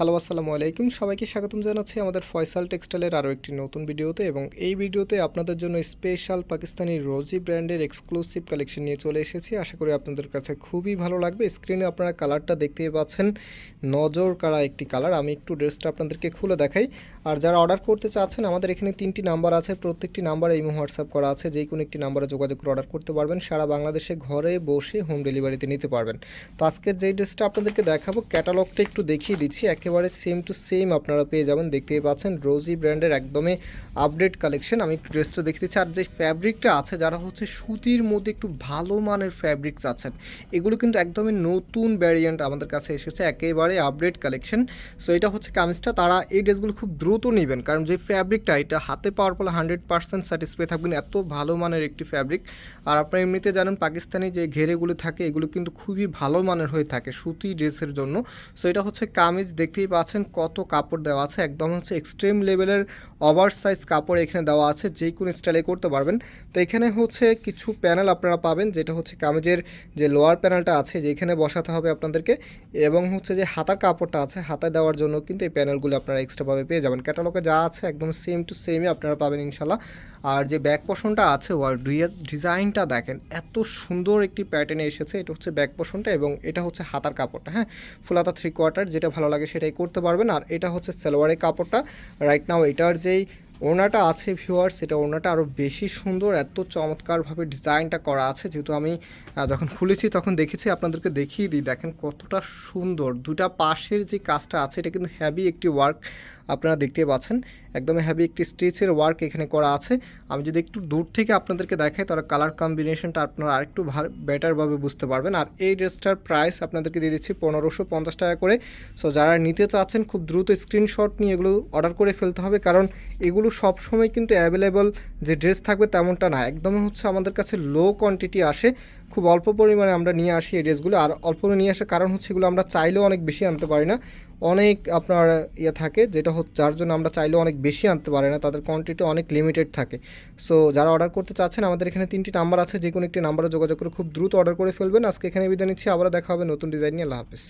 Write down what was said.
Hello, আসসালামু আলাইকুম। সবাইকে স্বাগতম জানাচ্ছি আমাদের ফয়সাল টেক্সটাইলের আরও একটি নতুন ভিডিওতে এবং এই ভিডিওতে আপনাদের জন্য স্পেশাল পাকিস্তানি রোজি ব্র্যান্ডের এক্সক্লুসিভ কালেকশন নিয়ে চলে এসেছি। আশা করি আপনাদের কাছে খুবই ভালো লাগবে। স্ক্রিনে আপনারা কালারটা দেখতে পাচ্ছেন। নজর কারা একটি কালার। আমি একটু ড্রেসটা আপনাদেরকে খুলে দেখাই। আর যারা অর্ডার করতে চাচ্ছেন, আমাদের এখানে তিনটি নাম্বার আছে। প্রত্যেকটি নাম্বারে এই হোয়াটসঅ্যাপ করা আছে। যে কোনো একটি নাম্বারে যোগাযোগ করে অর্ডার করতে পারবেন। সারা বাংলাদেশে ঘরে বসে হোম ডেলিভারিতে নিতে পারবেন। তো আজকের যেই ড্রেসটা আপনাদেরকে দেখাবো ক্যাটালগটা একটু দেখিয়ে দিচ্ছি। একেবারে সেম টু সেম আপনারা পেয়ে যাবেন। দেখতেই পাচ্ছেন রোজি ব্র্যান্ডের একদমই আপডেট কালেকশন আমি একটু ড্রেসটা দেখতে দিচ্ছি আর যে ফ্যাব্রিকটা আছে, যারা হচ্ছে সুতির মধ্যে একটু ভালো মানের ফ্যাব্রিক চাচ্ছেন, এগুলো কিন্তু একদমই নতুন ভ্যারিয়েন্ট আমাদের কাছে এসেছে। একেবারে আপডেট কালেকশন সো এটা হচ্ছে কামিজটা। তারা এই ড্রেসগুলো খুব দ্রুত নেবেন। কারণ যে ফ্যাব্রিকটা এটা হাতে পাওয়ার ফলে হান্ড্রেড পার্সেন্ট স্যাটিসফাই থাকবেন এত ভালো মানের একটি ফ্যাব্রিক আর আপনারা এমনিতে জানেন, পাকিস্তানি যে ঘেরেগুলো থাকে, এগুলো কিন্তু খুবই ভালো মানের হয়ে থাকে সুতি ড্রেসের জন্য। সো এটা হচ্ছে কামিজ। দেখতেই পাচ্ছেন কত কাপড় দেওয়া আছে। একদম হচ্ছে এক্সট্রিম লেভেলের ওভার সাইজ কাপড় এখানে দেওয়া আছে, যে কোনো স্টাইলে করতে পারবেন। তো এখানে হচ্ছে কিছু প্যানেল আপনারা পাবেন, যেটা হচ্ছে কামিজের যে লোয়ার প্যানেলটা আছে, যেখানে বসাতে হবে আপনাদেরকে। এবং হচ্ছে যে হাতার কাপড়টা আছে হাতায় দেওয়ার জন্য কিন্তু এই প্যানেলগুলো আপনারা এক্সট্রাভাবে পেয়ে যাবেন। ক্যাটালগে যা আছে একদম সেম টু সেমই আপনারা পাবেন ইনশাল্লাহ আর যে ব্যাক পোষণটা আছে ওয়ার ডিজাইনটা দেখেন, এত সুন্দর একটি প্যাটার্নে এসেছে। এটা হচ্ছে ব্যাক পোষণটা এবং এটা হচ্ছে হাতার কাপড়টা হ্যাঁ? ফুল হাতা থ্রি কোয়ার্টার যেটা ভালো লাগে সেটাই করতে পারবেন। আর এটা হচ্ছে সালোয়ারের কাপড়টা। রাইট নাও এটার সেই ওড়নাটা আছে ভিউয়ার সেটা ওড়নাটা আরও বেশি সুন্দর, এত চমৎকারভাবে ডিজাইনটা করা আছে। যেহেতু আমি যখন খুলেছি তখন দেখেছি, আপনাদেরকে দেখিয়ে দিই, দেখেন কতটা সুন্দর। দুটা পাশের যে কাজটা আছে, এটা কিন্তু হ্যাভি একটি ওয়ার্ক আপনারা দেখতে পাচ্ছেন। একদম হ্যাভি একটি স্টিচের ওয়ার্ক এখানে করা আছে। আমি যদি একটু দূর থেকে আপনাদেরকে দেখাই, তাহলে কালার কম্বিনেশনটা আপনারা আরেকটু বেটারভাবে বুঝতে পারবেন। আর এই ড্রেসটার প্রাইস আপনাদেরকে দিয়ে দিচ্ছি পনেরোশো পঞ্চাশ টাকা করে। সো যারা নিতে চাচ্ছেন, খুব দ্রুত স্ক্রিনশট নিয়ে এগুলো অর্ডার করে ফেলতে হবে। কারণ এগুলো সব সময় কিন্তু অ্যাভেলেবল যে ড্রেস থাকবে তেমনটা না। একদমই হচ্ছে আমাদের কাছে লো কোয়ান্টিটি আসে। খুব অল্প পরিমাণে আমরা নিয়ে আসি এই ড্রেসগুলো আর অল্প নিয়ে আসার কারণ হচ্ছে এগুলো আমরা চাইলেও অনেক বেশি আনতে পারি না। অনেক আপনার ইয়ে থাকে যেটা হচ্ছে যার জন্য আমরা চাইলেও অনেক বেশি আনতে পারি না। তাদের কোয়ান্টিটি অনেক লিমিটেড থাকে। সো যারা অর্ডার করতে চাচ্ছেন, আমাদের এখানে তিনটি নাম্বার আছে। যে কোনো একটি নাম্বারে যোগাযোগ করে খুব দ্রুত অর্ডার করে ফেলবেন। আজকে এখানে বিদায় নিচ্ছি। আবার দেখা হবে নতুন ডিজাইন নিয়ে। আল্লাহ হাফিজ।